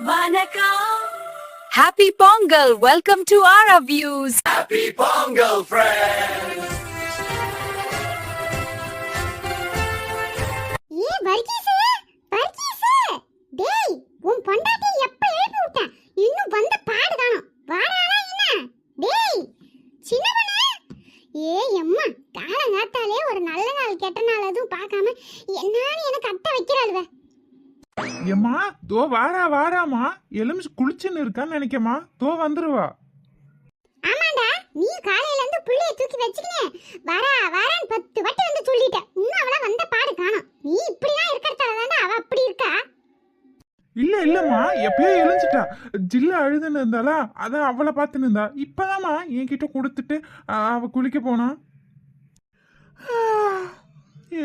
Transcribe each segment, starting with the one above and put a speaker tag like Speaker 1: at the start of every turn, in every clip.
Speaker 1: Vanakkam. Happy Pongal. Welcome to Ara Views.
Speaker 2: Happy Pongal, friends!
Speaker 3: ஏ வர்கீஸு வர்கீஸு டேய் உன் பொண்டாட்டி எப்ப எழுப்பி விட்டேன் இன்னும் வந்த பாடு காணோம் வாராளா என்ன டேய் சின்னவனே ஏ எம்மா காலங்காத்தாலே ஒரு நல்ல நாள் கெட்ட நாள் எதுவும் பார்க்காம என்னன்னு எனக்கு அட்டை வைக்கிறாளுவ
Speaker 4: ஏம்மா? தோ வாரா வாராமா எலுமிச்சு குளிச்சுன்னு இருக்கான்னு நினைக்கமா தோ வந்துருவா.
Speaker 3: ஆமாண்டா நீ காலையில இருந்து புள்ளைய தூக்கி வச்சுக்கினே. வரா வரான்னு பத்து வாட்டி வந்து சொல்லிட்ட. இன்னும் அவள வந்த பாடு காணோம். நீ இப்படிலாம் இருக்கிறதால தானே அவ அப்படி இருக்கா?
Speaker 4: இல்ல இல்லம்மா. எப்பயோ எழுஞ்சிட்டா ஜில்ல அழுதுன்னு இருந்தாளா? அதான் அவளை பார்த்துன்னு இருந்தா. இப்பதாம்மா என்கிட்ட கொடுத்துட்டு அவ குளிக்க போனா.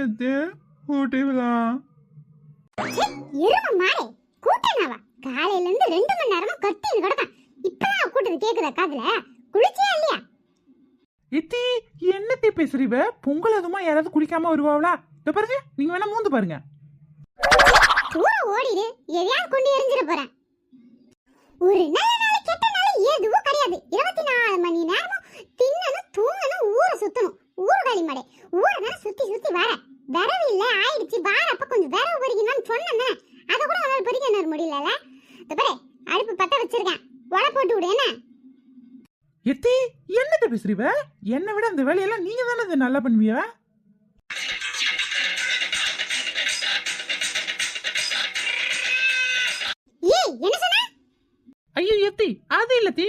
Speaker 4: எது? ஊட்டிவிலாம்
Speaker 3: எரும மாடே கூட்டனாவா காலையில இருந்து ரெண்டு மணி நேரமா கத்தின்னு கிடக்கான். இப்பதான் கூட்டது கேக்குதா காதுல? குளிச்சியா இல்லையா?
Speaker 4: இத்தி என்னத்தி பேசுறீவ? பொங்கல் அதுமா யாராவது குளிக்காம வருவாங்களா இத பாருங்க நீங்க வேணா மூந்து பாருங்க.
Speaker 3: தூரம் ஓடிடு எதையாவது கொண்டு எரிஞ்சிட போறேன். ஒரு நல்ல நாள் கெட்ட நாள் எதுவும் கிடையாது. இருபத்தி நாலு மணி நேரமும் தின்னணும் தூங்கணும் ஊரை சுத்தணும். ஊர்காலி மாடே. ஊரை தானே சுத்தி சுத்தி வர விரவு இல்ல ஆயிடுச்சு. வார அப்ப கொஞ்சம் விரவு பொறிக்கணும்னு சொன்னேன். அதை கூட உன்னால பொறிக்க என்ன முடியலல இந்த பாரு அடுப்பு பத்த வச்சிருக்கேன். உட போட்டு விடு என்ன?
Speaker 4: எத்தி என்னத்த பேசுறீவ? என்னை விட அந்த வேலையெல்லாம் நீங்க தானே நல்லா பண்ணுவீங்க? ஐயோ எத்தி அது இல்ல தி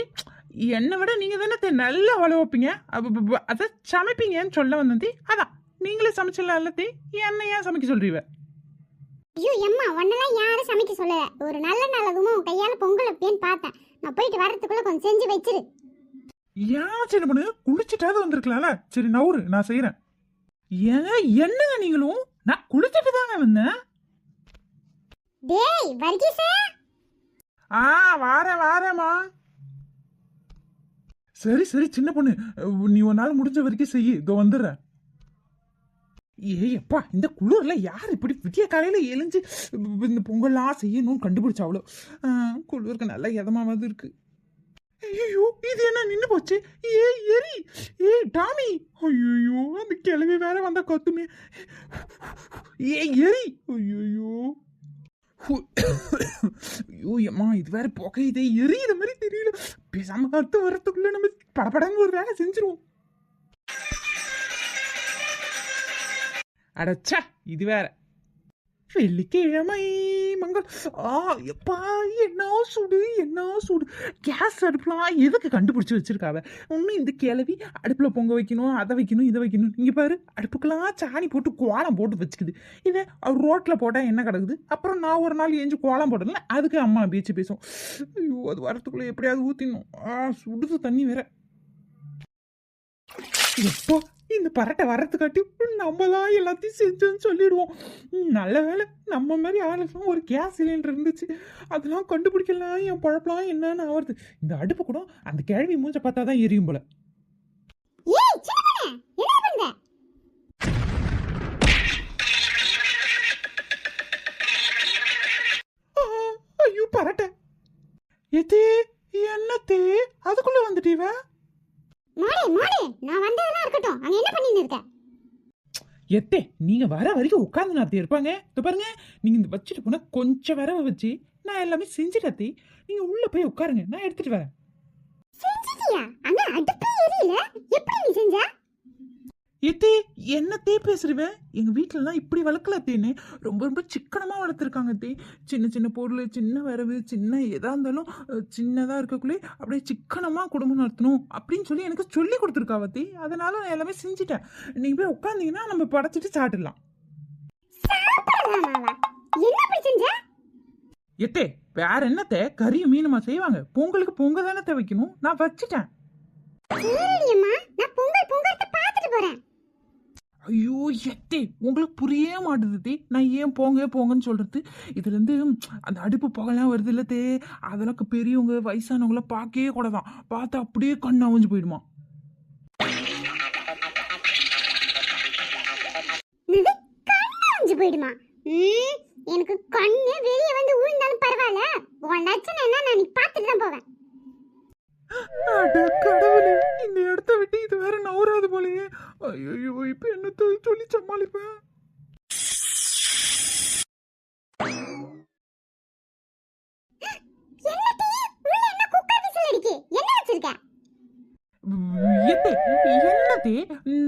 Speaker 4: என்னை விட நீங்க தானே நல்லா வள வைப்பீங்க? அப்ப- அப்ப- அப்ப அதை சமைப்பீங்கன்னு சொல்ல வந்தேன் தி அதான். நீங்களே சமைச்சிடலாம் தி என்ன ஏன் சமைக்க சொல்றீவ
Speaker 3: ஐயோ எம்மா உன்னெல்லாம் யாரும் சமைக்க சொல்லல. ஒரு நல்ல நாள் அதுவும் உன் கையால பொங்கல் வைப்பேன்னு பார்த்தேன். நான் போயிட்டு வரதுக்குள்ள கொஞ்சம் செஞ்சு வச்சிரு.
Speaker 4: ஏன் சின்ன பொண்ணு? குளிச்சுட்டாவது வந்திருக்கலாம்ல. சரி நவுரு நான் செய்யறேன் ஏன்? என்னங்க நீங்களும்? நான் குளிச்சுட்டு தாங்க வந்தேன்.
Speaker 3: டேய் வர்கீஸே
Speaker 4: ஆ வாரேன் வாரேம்மா. சரி சரி சின்ன பொண்ணு. நீ ஒரு நாள் முடிஞ்ச வரைக்கும் செய்யு. இதோ வந்துடுறேன். ஏப்பா இந்த குளிர்ல யார் இப்படி விடிய காலையில் எழுஞ்சு இந்த பொங்கல்லாம் செய்யணும்னு கண்டுபிடிச்சாவளோ? குளிருக்கு நல்லா இதமாவது இருக்கு. ஐயோ இது என்ன நின்று போச்சு? ஏ எரி ஏ டாமி! ஐயோ அந்த கிழவி வேற வந்தா கத்துமே. ஏ எரி ஐயோ ஐயோ அம்மா இது வேற புகையுதே எரியுற மாதிரி தெரியல. பேசாம அடுத்து வரத்துக்குள்ள நம்ம படபடன்னு ஒரு வேலை செஞ்சிருவோம். அடச்சா இது வேற. வெள்ளிக்கிழமை மங்கள். ஆ எப்பா என்ன சுடு என்ன சுடு. கேஸ் அடுப்புலாம் எதுக்கு கண்டுபிடிச்சி வச்சிருக்காவ? ஒன்றும் இந்த கிளவி அடுப்பில் பொங்க வைக்கணும் அதை வைக்கணும் இதை வைக்கணும். இங்கே பாரு அடுப்புக்கெல்லாம் சாணி போட்டு கோலம் போட்டு வச்சுக்குது. இதை ரோட்டில் போட்டால் என்ன கிடக்குது? அப்புறம் நான் ஒரு நாள் ஏஞ்சி கோலம் போடல அதுக்கு அம்மா பேச்சு பேசும். ஐயோ அது வரத்துக்குள்ளே எப்படியாவது ஊற்றிடணும் ஆ சுடுது தண்ணி வேற. எப்போ இந்த பரட்டை வரத்துக்காட்டி நம்ம தான் எல்லாத்தையும் செஞ்சோன்னு சொல்லிடுவோம். நல்ல வேலை நம்ம மாதிரி ஆளுக்கும் ஒரு கேஸ் சிலிண்டர் இருந்துச்சு. அதெல்லாம் கண்டுபிடிக்கலாம் என் பழப்பெல்லாம் என்னன்னு ஆவறது. இந்த அடுப்பு கூட அந்த கேள்வி மூஞ்ச பார்த்தா தான் எரியும் போல. ஐயோ பரட்டை. எத்தே என்னத்தே அதுக்குள்ள வந்துட்டீவ
Speaker 3: மாடே மாடே நான் வந்ததெல்லாம் இருக்கட்டும். அங்க என்ன பண்ணிட்டு இருக்க?
Speaker 4: எத்தே நீங்க வர வரைக்கும் உட்காந்து நாத்தி இருப்பாங்க. இதோ பாருங்க நீங்க இந்த வச்சுட்டு போனா கொஞ்சம் வரவ வச்சு நான் எல்லாமே செஞ்சுட்டே நீங்க உள்ள போய் உட்காருங்க நான் எடுத்துட்டு வரேன்.
Speaker 3: செஞ்சிட்டியா? அங்க அடுப்பே எரியல. எப்படி நீ செஞ்ச?
Speaker 4: எத்தே என்னத்தே பேசுறவன் எங்க வீட்டுலலாம் இப்படி வளர்க்கல தேனே ரொம்ப ரொம்ப சிக்கனமா வளர்த்துருக்காங்க தே சின்ன சின்ன பொருள் சின்ன வரவு சின்ன எதா இருந்தாலும் அஹ், சின்னதா இருக்கக்குள்ளே அப்படியே சிக்கனமா குடும்பம் நடத்தணும் அப்படின்னு சொல்லி எனக்கு சொல்லி கொடுத்துருக்காவ தே அதனால நான் எல்லாமே செஞ்சுட்டேன். நீங்க போய் உட்காந்தீங்கன்னா நம்ம படைச்சிட்டு சாப்பிடலாம்.
Speaker 3: என்ன
Speaker 4: எத்தே வேற என்னத்தே? கறியும் மீனுமா செய்வாங்க. பொங்கலுக்கு பொங்க தானே வைக்கணும் நான் வச்சுட்டேன்.
Speaker 3: நான் பொங்கல் பொங்கலத்தை பார்த்துட்டு போறேன்.
Speaker 4: ஐயோ எத்தே உங்களுக்கு புரிய மாட்டுது தே. நான் ஏன் போங்க போங்கன்னு சொல்கிறது இதுலேருந்து அந்த அடுப்பு புகைலாம் வருது இல்லை தே. அதெல்லாம் க- பெரியவங்க வயசானவங்களாம் பார்க்கவே கூட தான் பார்த்தா அப்படியே கண் அவிஞ்சு போயிடுமா?
Speaker 3: போயிடுமா? எனக்கு கண்ணு வெளியே வந்து ஊழ்ந்தாலும் பரவாயில்ல. உன் லட்சணம் என்ன நான் நீ பார்த்துட்டு தான் போவேன்.
Speaker 4: கடவுளே இந்த இடத்த விட்டு இது வேற நவராது போலயே. ஐயோ இப்ப என்னத்த சொல்லி சமாளிப்பேன்?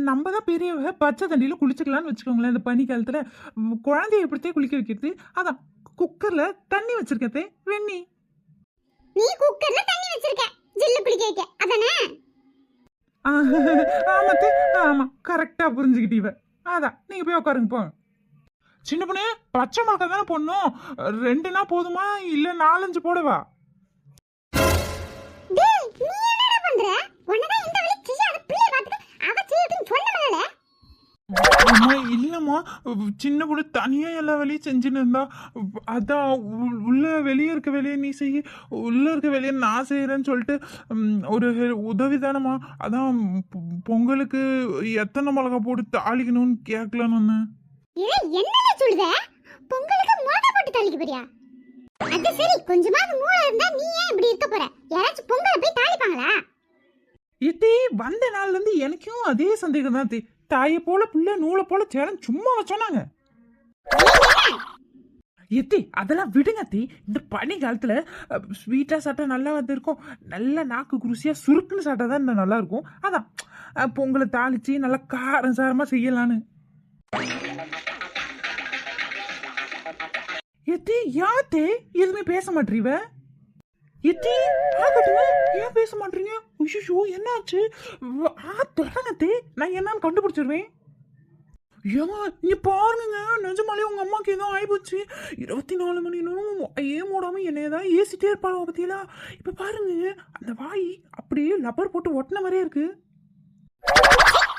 Speaker 4: நம்ம தான் பெரியவங்க பச்சை தண்ணியில குளிச்சுக்கலாம்னு வச்சுக்கோங்களேன் இந்த பனி காலத்துல. குழந்தைய எப்படித்தே குளிக்க வைக்கிறது. அதான் குக்கர்ல தண்ணி வச்சிருக்கத்தே வெண்ணி.
Speaker 3: நீ குக்கர்ல தண்ணி வச்சிருக்க. ஜில்லு குளிக்க வைக்க அதானே
Speaker 4: ஆமாத்தே ஆமா கரெக்டா புரிஞ்சுக்கிட்டீவ. அதான் நீங்க போய் உட்காருங்க போங்க. சின்ன பொண்ணு பச்சை மிளகா தானே போடணும். ரெண்டுனா போதுமா? இல்ல நாலஞ்சு போடவா?
Speaker 3: நீ என்னடா பண்ற? உன்னதான் இந்த வழி செய்யாத பிள்ளை பார்த்துட்டு அவ செய்யட்டும் சொன்னவளே
Speaker 4: அம்மா, இல்லம்மா. சின்ன பொண்ணு தனியா எல்லா வேலையும் செஞ்சுன்னு இருந்தா அதான் உள்- உள்ள வெளியே இருக்க வேலையை நீ செய்ய உள்ள இருக்க வேலையை நான் செய்யறேன்னு சொல்லிட்டு ஒரு உதவி தானம்மா அதான் பொங்கலுக்கு எத்தனை மிளகா போட்டு தாளிக்கணும்னு கேட்கலான்னு.
Speaker 3: ஏ என்னடா சொல்லுத? பொங்கலுக்கு மிளகா போட்டு தாளிக்க போறியா? அது சரி கொஞ்சமாவது மூளை இருந்தா நீ ஏன் இப்படி இருக்க போற? யாராச்சும் பொங்கலை போய் தாளிப்பாங்களா?
Speaker 4: இத்தே வந்த நாள்ல இருந்து எனக்கும் அதே சந்தேகம் தான் தே. தாயை போல பிள்ளை நூலை போல சேலம் சும்மா சொன்னாங்க. எத்தி அதெல்லாம் விடுங்க தி இந்த பனி காலத்துல ஸ்வீட்டா சாப்பிட்டா நல்லா வந்திருக்கும். நல்லா நல்ல நாக்கு குருசியா சுருக்குன்னு சாப்பிட்டா தான் இன்னும் நல்லா இருக்கும். அதான் பொங்கலை தாளிச்சு நல்லா காரம் சாரமா செய்யலான்னு. எத்தி யாத்தே? எதுவுமே பேச மாட்டீவ எத்தி ஆகட்டும் ஏன் பேச மாட்டீங்க? ஐயோ என்னாச்சு? ஆ தொடங்கத்தே நான் என்னன்னு கண்டுபிடிச்சிருவேன். ஏமா நீ பாருங்க நிஜமாலே உங்க அம்மாக்கு ஏதோ ஆயிப்போச்சு. இருபத்தி நாலு மணி நேரம் ஏன் மூடாம என்னைய தான் ஏசிட்டே இருப்பாளோ பத்தியலா? இப்ப பாருங்க அந்த வாய் அப்படியே லப்பர் போட்டு ஒட்டின மாதிரியே இருக்கு.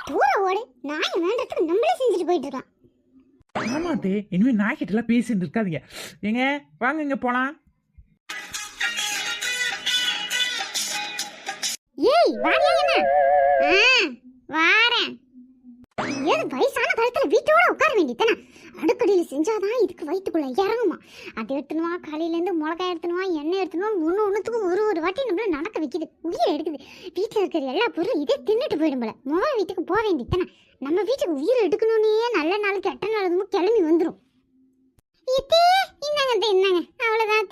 Speaker 3: தூர ஓடு நாய் வேண்டதுக்கு நம்மளே செஞ்சுட்டு போயிட்டு இருக்கான்
Speaker 4: ஆமாத்தே இனிமே நாய்கிட்ட எல்லாம் பேசிட்டு இருக்காதீங்க. ஏங்க வாங்க இங்க போலாம்.
Speaker 3: ஏய் வாரியா என்ன ஆ வாரேன். ஏது வயசான காலத்துல வீட்டோட உட்கார வேண்டியதானே அடுக்கடியில் செஞ்சாதான் இதுக்கு வயிற்றுக்குள்ள இறங்குமா? அதை எடுத்துனுவா காலையிலேருந்து மிளகாய் எடுத்துனுவா எண்ணெய் எடுத்துனுவா ஒன்று ஒன்றுத்துக்கும் ஒரு ஒரு வாட்டி நம்மள நடக்க வைக்குது. உயிரை எடுக்குது. வீட்டில் இருக்கிற எல்லா பொருளும் இதே தின்னுட்டு போயிடும் போல. முதல் வீட்டுக்கு போக வேண்டியதானே நம்ம வீட்டுக்கு உயிரை எடுக்கணும்னே நல்ல நாள் கெட்ட நாள் கிளம்பி வந்துடும் இத்தே இந்தாங்க இந்தாங்க. அவ்வளோதான்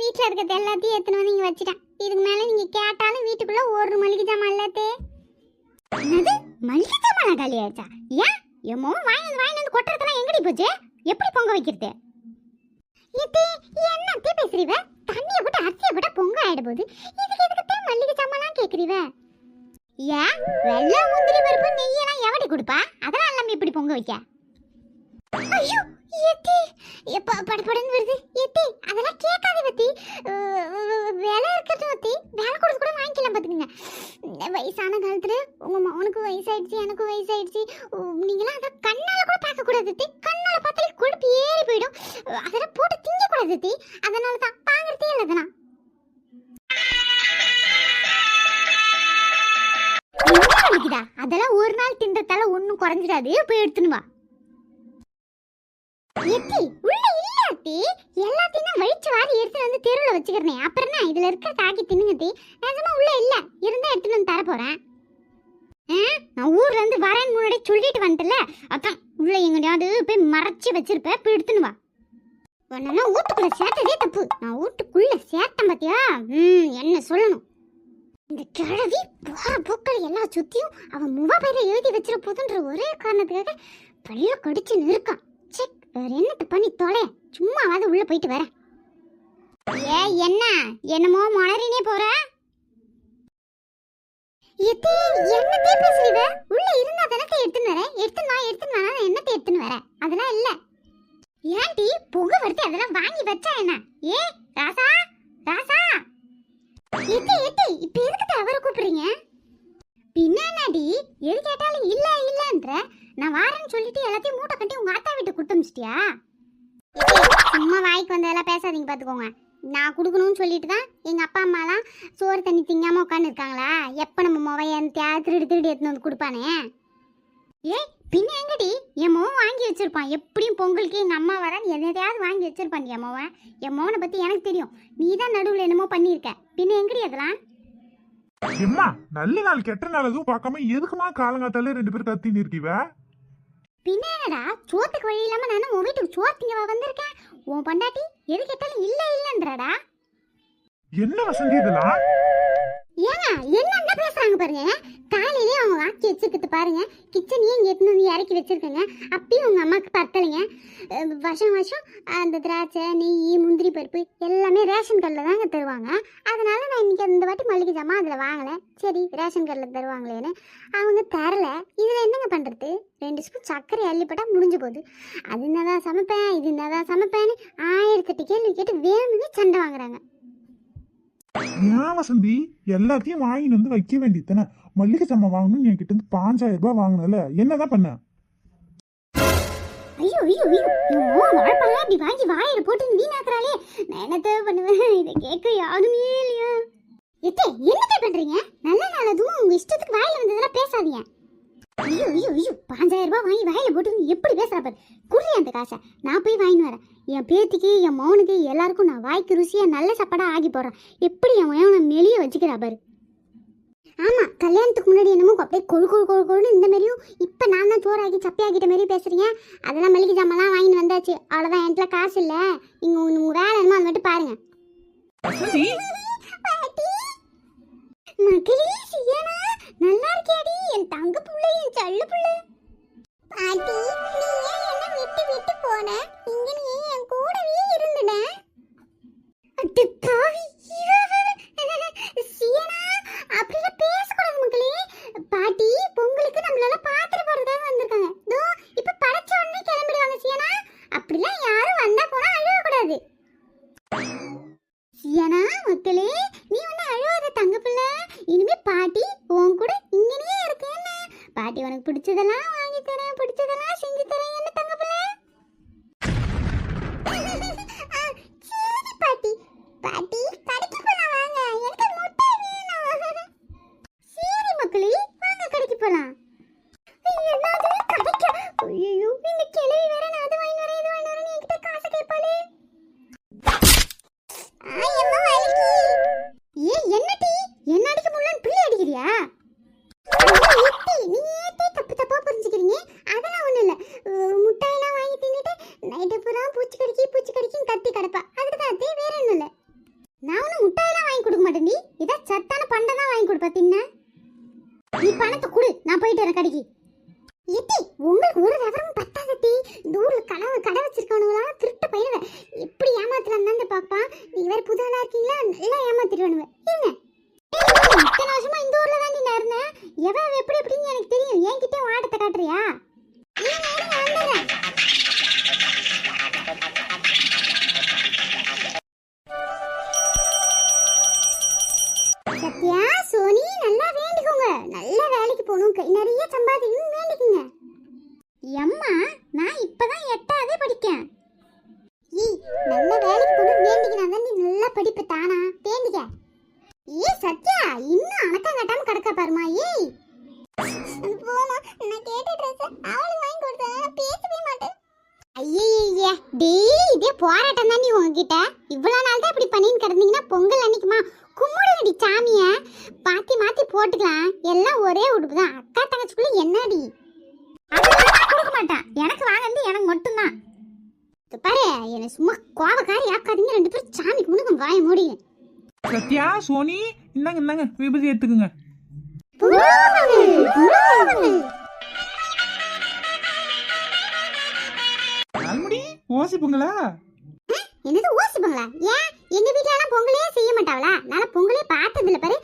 Speaker 3: வீட்டில் இருக்கிறது எல்லாத்தையும் எடுத்துன்னு வந்து இங்கே வச்சுட்டேன். இதுக்கு மேலே நீங்க கேட்டாலும் வீட்டுக்குள்ள ஒரு மளிகை ஜாமான் இல்லாத்தே என்னது? மளிகை ஜாமான் காலி ஆயிடுச்சா? ஏன்? எம்மோ வாங்கி வந்து வாங்கி வந்து கொட்டுறதுலாம் எங்கடி போச்சு? எப்படி பொங்க வைக்கிறது? இது தீ பேசுறீவ? தண்ணியை போட்டு அரிசிய போட்டு பொங்க ஆயிட போகுது. இதுக்கு எதுக்கு மல்லிகை ஜாமான்லாம் கேக்குறீவ? ஏன்? வெள்ளை முந்திரி பருப்பு நெய்யெல்லாம் எவடி கொடுப்பா? அதெல்லாம் இல்லாம இப்படி பொங்க வைக்க? ஐயோ எத்தி எப்ப படபடன்னு வருது. எத்தி அதெல்லாம் கேட்காதே பத்தி. வேலை இருக்கட்டும் பத்தி வேலை கொடுத்து கூட வாங்கிக்கலாம் பாத்துக்கங்க இந்த வயசான காலத்துல உங்க மகனுக்கு வயசாயிடுச்சு எனக்கு வயசாயிடுச்சு. உம், நீங்களாம் அதை கண்ணால கூட பார்க்க கூடாது தி. கண்ணால பார்த்தாலே கொழுப்பு ஏறி போயிடும். அதெல்லாம் போட்டு திங்க கூடாது தி. அதனால தான் வாங்குறதே இல்லை அதெல்லாம். அதெல்லாம் ஒரு நாள் தின்றதால ஒன்றும் குறைஞ்சிடாது. போய் எடுத்துன்னு வா. எத்தி உள்ள இல்ல எல்லாத்தையும் நான் வழிச்சு வாரி எடுத்து வந்து தெருவில் வச்சுக்கிறேன். அப்புறம் நான் இதுல இருக்க தாக்கி தின்னுங்கத்தி நிஜமா உள்ள இல்ல. இருந்தா எடுத்துட்டு வந்து தர போறேன். ஆ, நான் ஊர்ல இருந்து வரேன் முன்னாடி சொல்லிட்டு வந்துட்டல அதான் உள்ள எங்கடையாவது போய் மறைச்சு வச்சிருப்ப போய் எடுத்துன்னு வா. உன்னெல்லாம் வீட்டுக்குள்ள சேர்த்ததே தப்பு. நான் வீட்டுக்குள்ள சேர்த்தேன் பாத்தியா? ம் என்ன சொல்லணும்? இந்த கிழவி போற பூக்கள் எல்லா சுத்தியும் அவன் முவ பேரை எழுதி வச்சிட போதுன்ற ஒரே காரணத்துக்காக பல்ல கடிச்சு நிற்கான் வேற என்னத்த பண்ணி தொலை? சும்மாவாது உள்ள போயிட்டு வரேன் ஏ என்ன? என்னமோ மலரினே போற? எத்தே என்னத்தே பேசுறீவ உள்ள இருந்தா தானே எடுத்துன்னு வரேன் எடுத்துன்னு வா எடுத்துன்னு நான் என்னத்தை எடுத்துன்னு வரேன் அதெல்லாம் இல்ல. ஏன்டி புகை வருது அதெல்லாம் வாங்கி வச்சா என்ன? ஏ ராசா ராசா! எத்தே எத்தே இப்ப எதுக்கு அவரை கூப்பிடுறீங்க? பின்னாடி எது கேட்டாலும் இல்ல இல்லன்ற? நான் வாரேன்னு சொல்லிட்டு எல்லாத்தையும் மூட்டை கட்டி உங்க அத்தா வீட்டு கொடுத்து அனுப்பிச்சிட்டியா? சும்மா வாய்க்கு வந்ததெல்லாம் பேசாதீங்க பாத்துக்கோங்க நான் கொடுக்கணும்னு சொல்லிட்டு தான் எங்க அப்பா அம்மாலாம் சோறு தண்ணி திங்காம உட்காந்து இருக்காங்களா? எப்ப நம்ம முவைய திருடி திருடி எடுத்துன்னு வந்து கொடுப்பானே? ஏய் பின்ன எங்கடி? என் மோவன் வாங்கி வச்சிருப்பான். எப்படியும் பொங்கலுக்கு எங்க அம்மா வர எதையாவது வாங்கி வச்சிருப்பான் என் மோவன் என் மோவனை பத்தி எனக்கு தெரியும். நீ தான் நடுவில் என்னமோ பண்ணியிருக்க. பின்ன எங்கடி அதெல்லாம்?
Speaker 4: எம்மா நல்ல நாள் கெட்ட நாள் எதுவும் பார்க்காம எதுக்குமா காலங்காத்தால ரெண்டு பேரும் கத்தின்னு இருக்கீவ?
Speaker 3: பின்ன என்னடா? சோத்துக்கு வழி இல்லாம நானும் உன் வீட்டுக்கு சோத்துங்கவா வந்திருக்கேன். உன் பொண்டாட்டி எது கேட்டாலும் இல்ல இல்லன்றடா.
Speaker 4: என்ன வசந்தி இதெல்லாம்?
Speaker 3: ஏங்க என்னென்ன பேசுறாங்க பாருங்க? காலையிலே அவங்க வாக்கி வச்சிருக்கிறது பாருங்க. கிச்சனையே இங்கே எடுத்துன்னு வந்து இறக்கி வச்சிருக்கேங்க? அப்பயும் உங்க அம்மாவுக்கு பத்தலைங்க. வருஷம் வருஷம் அந்த திராட்சை நெய் முந்திரி பருப்பு எல்லாமே ரேஷன் கடையில் தாங்க தருவாங்க. அதனால நான் இன்னைக்கு இந்த வாட்டி மளிகை ஜாமான் அதில் வாங்கலை. சரி ரேஷன் கடையில் தருவாங்களேன்னு. அவங்க தரல. இதில் என்னங்க பண்ணுறது ரெண்டு ஸ்பூன் சர்க்கரை அள்ளிப்பட்டால் முடிஞ்சு போகுது. அது என்னதான் சமைப்பேன் இது என்னதான் சமைப்பேன்னு ஆயிரத்தெட்டு கேள்வி கேட்டு வேணுமே சண்டை வாங்குறாங்க.
Speaker 4: ஏன் வசந்தி எல்லாத்தையும் வாங்கிட்டு வந்து வைக்க வேண்டியதானே மல்லிகை சாமான் வாங்கணும்னு என்கிட்ட இருந்து பாஞ்சாயிரம் ரூபாய் வாங்கினல என்னதான் பண்ண?
Speaker 3: ஐயோ ஐயோ ஐயோ ஐயோ இப்படி வாங்கி வாயில போட்டு வீணாக்குறாளே. நான் என்னத்த பண்ணுவேன்? இதை கேட்க யாருமே இல்லையா? எத்தே என்னத்த பண்றீங்க? நல்ல நாள் அதுவும் உங்க இஷ்டத்துக்கு வாயில வந்ததெல்லாம் பேசாதீங்க. ஐயோ ஐயோ ஐயோ பாஞ்சாயிரம் ரூபாய் வாங்கி வாயில போட்டு எப்படி பேசுற பாரு. குடி அந்த காசை நான் போய் வாங்கின்னு வரேன். என் பேத்திக்கு என் மௌனுக்கு எல்லாருக்கும் நான் வாய்க்கு ருசியா நல்ல சாப்பாடா ஆகி போறேன் எப்படி என் மகனை மெலிய வச்சுக்கிறா பாரு. ஆமா கல்யாணத்துக்கு முன்னாடி என்னமோ அப்படியே கொழு கொழு கொழு கொழுன்னு இந்த மாதிரியும் இப்ப நான் தான் சோறாக்கி சப்பையாக்கிட்ட மாதிரி பேசுறீங்க. அதெல்லாம் மளிகை ஜாமான்லாம் வாங்கிட்டு வந்தாச்சு. அவ்வளோதான் என்கிட்ட காசு இல்லை. நீங்கள் உங்க உங்க வேலை என்னமோ அது மட்டும் பாருங்க.
Speaker 4: வசந்தி?
Speaker 3: மகளே சியனா நல்லா இருக்கியாடி? என் தங்க புள்ள என் சல்லு புள்ள. பாட்டி நீ ஏன் விட்டு போன இங்க நீ என் கூடவே இருந்துன. அட்டு பாவி போகணும். கை நிறைய சம்பாதிக்கணும் வேண்டிக்குங்க. எம்மா நான் இப்பதான் எட்டாவது படிக்கேன். ஏய் நல்ல வேலைக்கு போகணும் வேண்டிக்கினா தான் நீ நல்லா படிப்பு தானா? வேண்டிக்க. ஏ சத்யா இன்னும் அணக்கம் கட்டாம கிடக்க பாருமா ஏய். போமா நான் கேட்ட ட்ரெஸ் அவளு வாங்கி கொடுத்தேன். பேசவே மாட்டேன். ஐயே டேய் இதே போராட்டம் தான் நீ உங்ககிட்ட இவ்வளவு நாள் தான் இப்படி பண்ணின்னு கிடந்தீங்கன்னா பொங்கல் அன்னைக்குமா? கும்பிடுங்கடி சாமிய மாத்தி மாத்தி போட்டுக்கலாம். எல்லாம் ஒரே உடுப்பு தான். அக்கா தங்கச்சிக்குள்ள என்னடி? கொடுக்க மாட்டேன். எனக்கு வாங்கினது எனக்கு மட்டும்தான். பாரு என்னை சும்மா கோவக்காரி ஆக்காதீங்க. ரெண்டு பேரும் சாமி கும்பிடுங்க வாய மூடிங்க
Speaker 4: சத்யா சோனி இந்தாங்க இந்தாங்க விபதி எடுத்துக்குங்க. நால்முடி ஓசி பொங்கலா?
Speaker 3: என்னது ஊசி பொங்கலா? ஏன்? எங்க எல்லாம் பொங்கலே செய்ய மாட்டாங்களா நான் பொங்கலே பார்த்ததில்ல பாரு.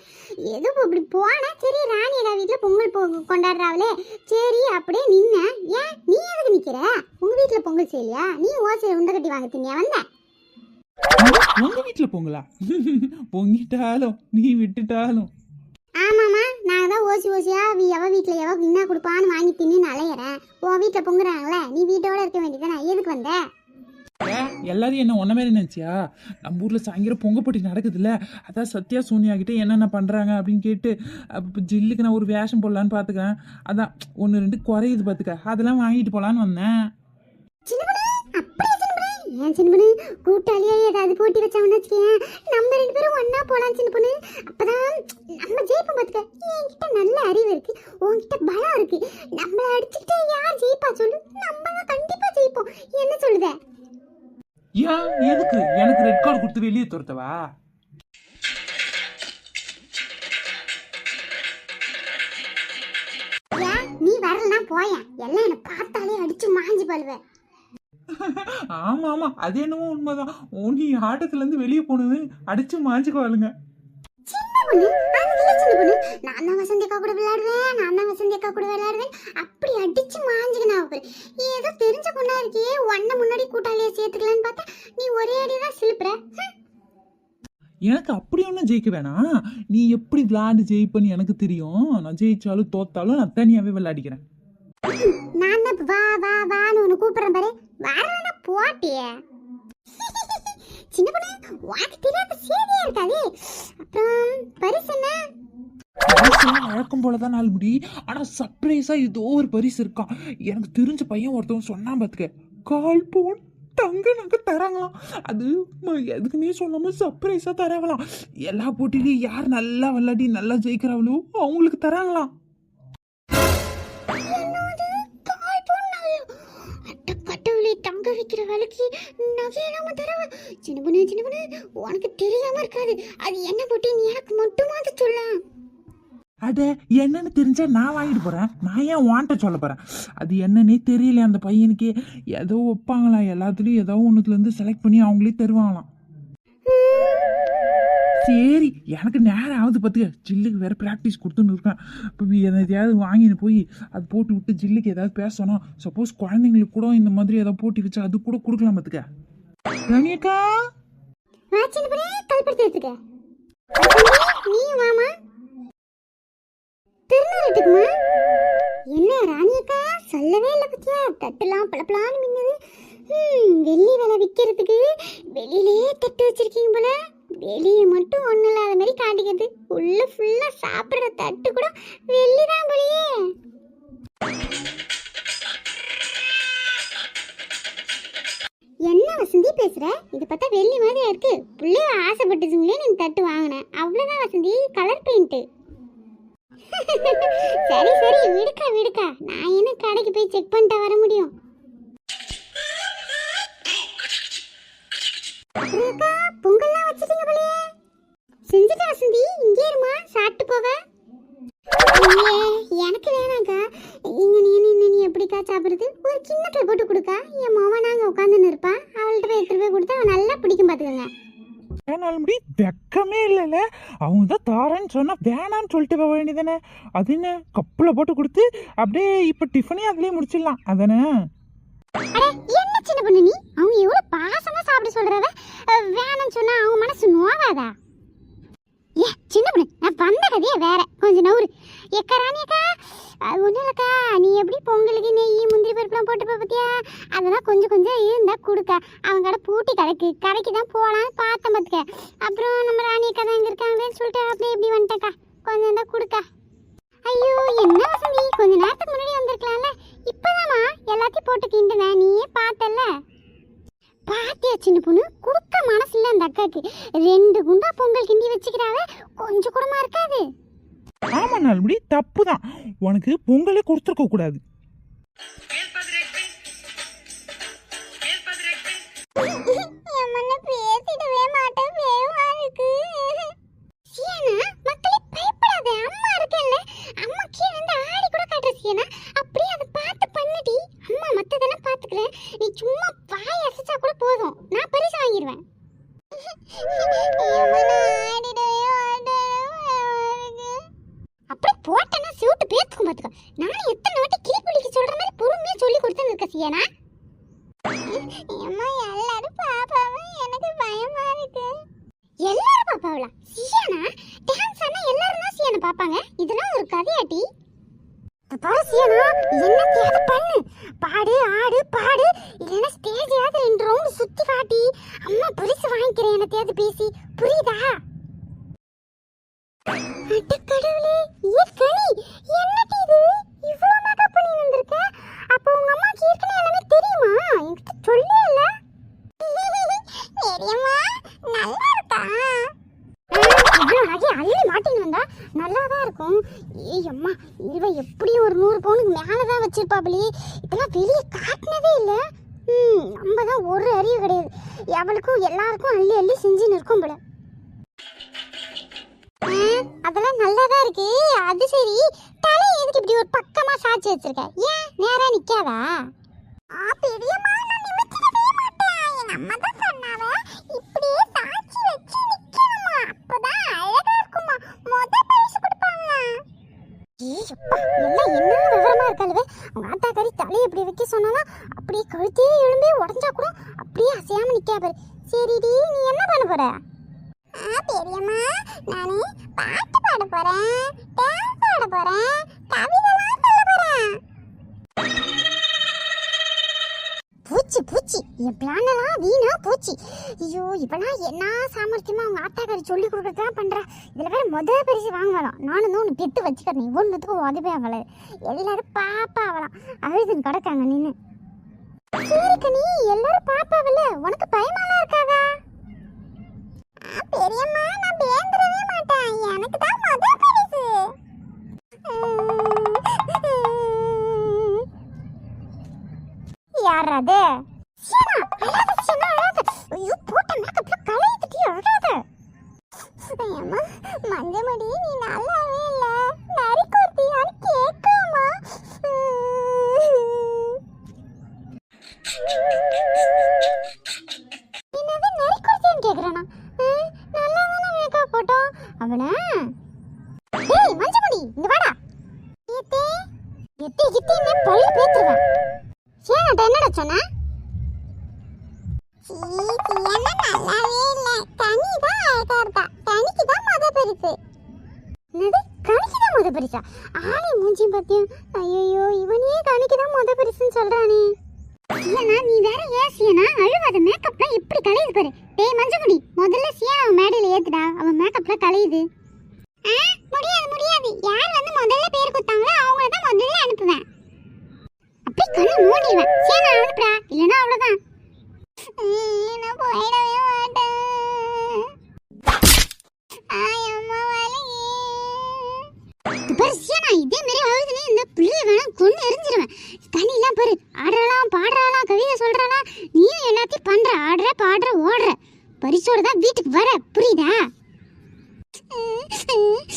Speaker 3: ஏதோ இப்படி போனா சரி ராணி அக்கா வீட்ல பொங்கல் பொ- கொண்டாடுறாங்களே சரி அப்படியே நின்ன. ஏன் நீ எதுக்கு நிக்கிற? உங்க வீட்ல பொங்கல் செய்யலையா? நீ ஓசை உண்டை கட்டி வாங்க தின்னியா? வந்த.
Speaker 4: உங்க வீட்டுல பொங்கலா? பொங்கிட்டாலும் நீ விட்டுட்டாலும்.
Speaker 3: ஆமாமா நான் தான் ஓசி ஓசியா வி- எவ வீட்ல எவ என்ன கொடுப்பான்னு வாங்கி தின்னு அலையறேன். உன் வீட்ல பொங்குறாங்களே நீ வீட்டோட இருக்க வேண்டியதானே எதுக்கு வந்த?
Speaker 4: ஏன்? எல்லாரும் என்ன ஒன்ன மாதிரி நினச்சியா? நம்ம ஊரில் சாயங்காலம் பொங்க போட்டி நடக்குதுல்ல. அதான் சத்யா சோனியா கிட்ட என்னென்ன பண்ணுறாங்க அப்படின்னு கேட்டு அப்ப ஜில்லுக்கு நான் ஒரு வேஷம் போடலான்னு பாத்துக்கிறேன். அதான் ஒன்று ரெண்டு குறையுது பார்த்துக்க அதெல்லாம் வாங்கிட்டு போகலான்னு வந்தேன்.
Speaker 3: சின்னப்பனே அப்படியே சின்னப்பனே ஏன் சின்னப்பனே கூட்டாளியா ஏதாவது போட்டி வச்சாங்கன்னு வச்சுக்கேன் நம்ம ரெண்டு பேரும் ஒண்ணா போலாம் சின்னப்பனே அப்பதான் நம்ம ஜெயிப்போம் பாத்துக்க. என்கிட்ட நல்ல அறிவு இருக்கு. உன்கிட்ட பலம் இருக்கு. நம்மள அடிச்சுக்கிட்டு யார் ஜெயிப்பா சொல்லு? நம்ம தான் கண்டிப்பா ஜெயிப்போம். என்ன சொல்லுத?
Speaker 4: ஏன்? எதுக்கு? எனக்கு ரெட் கார்டு கொடுத்து வெளியே துரத்தவா?
Speaker 3: நீ வரலனா போயேன். எல்லாம் என்ன பார்த்தாலே அடிச்சு மாஞ்சி பழுவேன்
Speaker 4: ஆமா ஆமா. அது என்னமோ உண்மைதான். ஓ, நீ ஆட்டத்துல இருந்து வெளியே போனது அடிச்சு மாஞ்சுக்குவாளுங்க.
Speaker 3: பொண்ணு அதுல சின்ன பொண்ணு. நான் தான் வசந்திக்கா கூட விளையாடுவேன் நான் தான் வசந்திக்கா கூட விளையாடுவேன். அப்படி அடிச்சு மாஞ்சுக்கு நான் பாரு ஏதோ தெரிஞ்ச பொண்ணா இருக்கியே உன்ன முன்னாடி கூட்டாளியை சேர்த்துக்கலான்னு பார்த்தா நீ ஒரே அடி தான் சிலுப்புற.
Speaker 4: எனக்கு அப்படி ஒன்றும் ஜெயிக்க வேணாம் நீ எப்படி விளையாண்டு ஜெயிப்பன்னு எனக்கு தெரியும். நான் ஜெயிச்சாலும் தோத்தாலும் நான் தனியாவே விளையாடிக்கிறேன்.
Speaker 3: நான் வா வா வான்னு உன்னை கூப்பிடுறேன் பாரு. வரலன்னா போட்டியே. சின்ன பொண்ணு உனக்கு தெரியாத சேதியா இருக்காது அப்புறம் பரிசு என்ன?
Speaker 4: வழக்கம் போல தான் நாள் முடி ஆனா சர்ப்ரைஸா ஏதோ ஒரு பரிசு இருக்கான். எனக்கு தெரிஞ்ச பையன் ஒருத்தவன் சொன்னான் பாத்துக்க. கால் போன் தங்க நகை தராங்களாம். அது ம- எதுக்குன்னே சர்ப்ரைஸாக தரவலாம் தராங்களாம். எல்லா போட்டிலையும் யார் நல்லா விளையாடி நல்லா ஜெயிக்கிறாங்களோ அவங்களுக்கு தராங்களாம்.
Speaker 3: தங்க விக்கிற வேலைக்கு நகையிலாம தரவ? சின்ன பொண்ணு சின்ன பொண்ணு உனக்கு தெரியாம இருக்காது. அது என்ன போட்டி? நீ எனக்கு மட்டுமாவது சொல்ல.
Speaker 4: அட என்னன்னு தெரிஞ்சா நான் வாங்கிட்டு போறேன். நான் ஏன் வாண்ட சொல்ல போறேன்? அது என்னன்னே தெரியல அந்த பையனுக்கே. ஏதோ வைப்பாங்களாம் எல்லாத்துலயும் ஏதோ ஒண்ணுத்துல இருந்து செலக்ட் பண்ணி அவங்களே தருவாங்களாம். சரி எனக்கு நேரம் ஆகுது பார்த்துக்க. ஜில்லுக்கு வேற ப்ராக்டிஸ் கொடுத்துன்னு இருக்கேன். இப்போ எதையாவது வாங்கின்னு போய் அது போட்டு விட்டு ஜில்லுக்கு ஏதாவது பேசணும். சப்போஸ் குழந்தைங்களுக்கு கூட இந்த மாதிரி ஏதாவது போட்டி வச்சு அது கூட கொடுக்கலாம் பார்த்துக்க. ரணியக்கா
Speaker 3: வா என்ன ராணியக்கா? சொல்லவே இல்லை பத்தியா தட்டுலாம் பளபளான்னு மின்னுது. வெள்ளி விலை விற்கிறதுக்கு வெளியிலேயே தட்டு வச்சிருக்கீங்க போல. வெளியே மட்டும் ஒன்றும் இல்லாத மாதிரி காட்டிக்கிறது. உள்ள ஃபுல்லாக சாப்பிட்ற தட்டு கூட வெள்ளி தான் போலயே என்ன வசந்தி பேசுற? இது பார்த்தா வெள்ளி மாதிரியா இருக்கு. பிள்ளைய ஆசைப்பட்டுச்சுங்களே நீ தட்டு வாங்கினேன் அவ்வளவுதான் வசந்தி கலர் பெயிண்ட் சரி சரி விடுக்கா விடுக்கா. நான் என்ன கடைக்கு போய் செக் பண்ணிட்டு வர முடியும்? பொங்கல்லாம் வச்சிட்டீங்க போலயே செஞ்சுட்டு வசந்தி. இங்கே இருமா. சாப்பிட்டு போக ஐயே, எனக்கு வேணாக்கா இங்க நீ நின்று நீ எப்படிக்கா சாப்பிடுறது? ஒரு கிண்ணத்துல போட்டு கொடுக்கா. என் மாமா நாங்க உட்காந்துன்னு இருப்பான் அவள்கிட்ட போய் எடுத்துட்டு போய் கொடுத்தா அவன் நல்லா பிடிக்கும் பாத்துக்கோங்க
Speaker 4: வேணாலும் முடி வெக்கமே இல்லைல்ல. அவங்க தான் தாரேன்னு சொன்னால் வேணான்னு சொல்லிட்டு போக வேண்டியதானே அது என்ன? கப்பில் போட்டு கொடுத்து அப்படியே இப்போ டிஃபனே அதுலேயே முடிச்சிடலாம். அதானே?
Speaker 3: அட என்ன சின்ன பொண்ணு நீ? அவங்க எவ்வளவு பாசமா சாப்பிட சொல்றவ அஹ், வேணாம்னு சொன்னா அவங்க மனசு நோவாதா ஏ சின்ன பொண்ணு நான் வந்த கதையே வேற. கொஞ்சம் நவுறு. ஏக்கா ராணியக்கா அது ஒன்றும் இல்லைக்கா. நீ எப்படி பொங்கலுக்கு நெய் முந்திரி பருப்புலாம் போட்டு பார்த்தியா அதெல்லாம் கொஞ்சம் கொஞ்சம் இருந்தா கொடுக்க. அவங்க கடை பூட்டி கடைக்கு கடைக்கு தான் போகலான்னு பார்த்தேன் பார்த்துக்க அப்புறம் நம்ம ராணியக்கா தான் இங்கே இருக்காங்களேன்னு சொல்லிட்டு அப்படியே இப்படி வந்துட்டேக்கா. கொஞ்சம் இருந்தா கொடுக்கா. ஐயோ என்ன வசந்தி? கொஞ்ச நேரத்துக்கு முன்னாடி வந்திருக்கலாம்ல. இப்பதாமா எல்லாத்தையும் போட்டு கிண்டுனேன் நீயே பார்த்தல பாத்தியா சின்ன பொண்ணு குடுக்க மனசு இல்ல அந்த அக்காக்கு. ரெண்டு குண்டா பொங்கல் கிண்டி வச்சுக்கிறாவ கொஞ்சம் கூடமா இருக்காது.
Speaker 4: ஆமா நல்லபடி தப்பு தான் உனக்கு பொங்கலே கொடுத்துருக்க கூடாது.
Speaker 3: கூட அப்படியே அதை பார்த்து பண்ணுடி. அம்மா மத்ததெல்லாம் பார்த்துக்கிறேன் நீ சும்மா வாய் அசைச்சா கூட போதும். நான் பரிசு வாங்கிடுவேன் அப்படி போட்டேன்னா சிவட்டு பேத்துக்கும் பாத்துக்கோ. நானும் எத்தனை வாட்டி கிளிப்புளிக்கு சொல்ற மாதிரி பொறுமையா சொல்லி கொடுத்து இருக்க சியானா. அம்மா எல்லாரும் பாப்பாவும் எனக்கு பயமா இருக்கு. எல்லாரும் பாப்பாவளா? சியானா? டான்ஸ் ஆனா எல்லாரும் தான் சியானை பாப்பாங்க இதெல்லாம் ஒரு கதையாட்டி. பாரு சியானா என்னத்தையாவது பண்ணு பாடு ஆடு பாடு இல்லைன்னா ஸ்டேஜையாவது ரெண்டு ரவுண்டு சுத்தி காட்டி என்னத்தையாவது பேசி புரியுதா அடக்கடவுளே ஏ கனி என்னடி இது இவ்ளோ மேக்கப் பண்ணி வந்திருக்க அப்போ உங்க அம்மாக்கு ஏற்கனவே எல்லாமே தெரியுமா என்கிட்ட சொல்லவே இல்ல தெரியுமா நல்லா இருக்கா இவ்வளோ நகை அள்ளி மாட்டின்னு வந்தா நல்லா தான் இருக்கும் ஏய் அம்மா இவ எப்படியும் ஒரு நூறு பவுனுக்கு மேலே தான் வச்சிருப்பாப்ளே இதெல்லாம் வெளியே காட்டினதே இல்லை ம் நம்ம தான் ஒரு அறிவு கிடையாது எவளுக்கும் எல்லாருக்கும் அள்ளி அள்ளி செஞ்சுன்னு இருக்கும் போல ஆ, அதெல்லாம் நல்லா தான் இருக்கு அது சரி தலை எதுக்கு இப்படி ஒரு பக்கமா சாச்சி வச்சிருக்க ஏன் நேரா நிக்காதா ஆ பெரியம்மா நான் நிமித்திடவே மாட்டேன் என் அம்மா தான் சொன்னாவ இப்படியே சாச்சி வச்சு நிக்கணுமா? அப்பதான் அழகா இருக்குமா? முத பரிசு கொடுப்பாங்க. ஏய் அப்பா எல்லாம் என்ன விவரமா இருக்காளுவே? அவங்க ஆத்தாக்காரி தலையை இப்படி வைக்க சொன்னாலும் அப்படியே கழுத்தே எழும்பி உடஞ்சா கூட அப்படியே அசையாம நிக்கா பாரு. சரிடி நீ என்ன பண்ண போற? வச்சுக்கிறேன் ஒன்றுத்துக்கும் உதவி ஆகல எல்லாரும் பாப்பா அவளாம். அழுதுன்னு கிடக்காங்க நின்று சரிக்கா நீ எல்லாரும் பாப்பாவல்ல உனக்கு பயமா கனி தான் கனிக்கு தான் முத பரிசு என்னது கனிக்கு தான் முத பரிசா ஆளே மூஞ்சியும் பார்த்தியும் ஐயோ இவனே கனிக்கு தான் பரிசுன்னு சொல்றானே நீ வேற
Speaker 4: ஏசியனா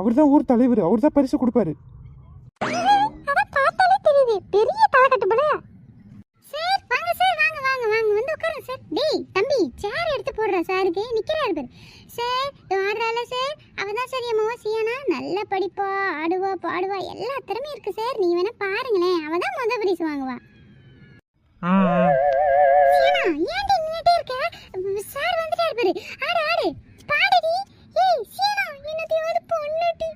Speaker 4: அவர் தான் ஊர் தலைவர் அவர் தான் பரிசு கொடுப்பாரு.
Speaker 3: அதான் பார்த்தாலே தெரியுது பெரிய தலைக்கட்டு போல. சார் வாங்க சார் வாங்க வாங்க வாங்க வந்து உட்காருங்க சார். டேய் தம்பி சேர் எடுத்து போடுற சாருக்கு நிக்கிறாரு பாரு. சார் ஆடுறால சார். அவ தான் சார் என் சியானா. நல்லா படிப்பா ஆடுவா பாடுவா எல்லா திறமையும் இருக்கு சார். நீ வேணா பாருங்களேன் அவ தான் முத பரிசு வாங்குவா. சியானா ஏன்டி நின்னுட்டே இருக்க? சார் வந்துட்டாரு பாரு ஆடு ஆடு பாடுடி ஏய் சியானா என்னத்தையாவது பொண்ணுட்டி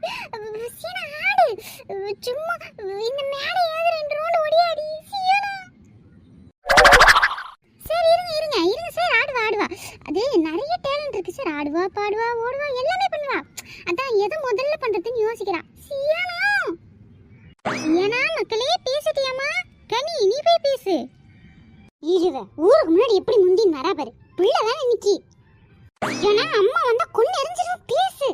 Speaker 3: சியானா ஆடு சும்மா இந்த மேடை ஏது ரெண்டு ரவுண்ட் ஓடியாடி. சார் இருங்க இருங்க. இருங்க சார் ஆடுவா ஆடுவா. அது நிறைய டேலண்ட் இருக்கு சார் ஆடுவா பாடுவா ஓடுவா எல்லாமே பண்ணுவா. அதான் எதை முதல்ல பண்றதுன்னு யோசிக்கிறா. சியானா சியானா மக்களே பேசிட்டியாமா கனி நீ போய் பேசு. இருவ ஊருக்கு முன்னாடி எப்படி முந்தின்னு வரா பாரு. பிள்ளை தானே நிக்கி ஏன்னா அம்மா வந்தா கொண்டு எரிஞ்சிடும் பேசு.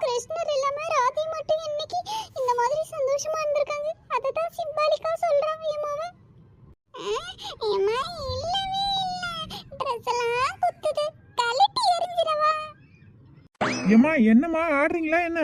Speaker 3: கிருஷ்ணர் இல்லாம ராதை மட்டும் இன்னைக்கு இந்த மாதிரி சந்தோஷமா இருந்திருக்காங்க? அதை தான் சிம்பாலிக்கா சொல்றாங்க என் மாமா ஏமா இல்லவே இல்ல. ட்ரெஸ் எல்லாம் குத்துது. கலட்டி எரிஞ்சிடவா
Speaker 4: ஏம்மா என்னம்மா ஆடுறீங்களா என்ன?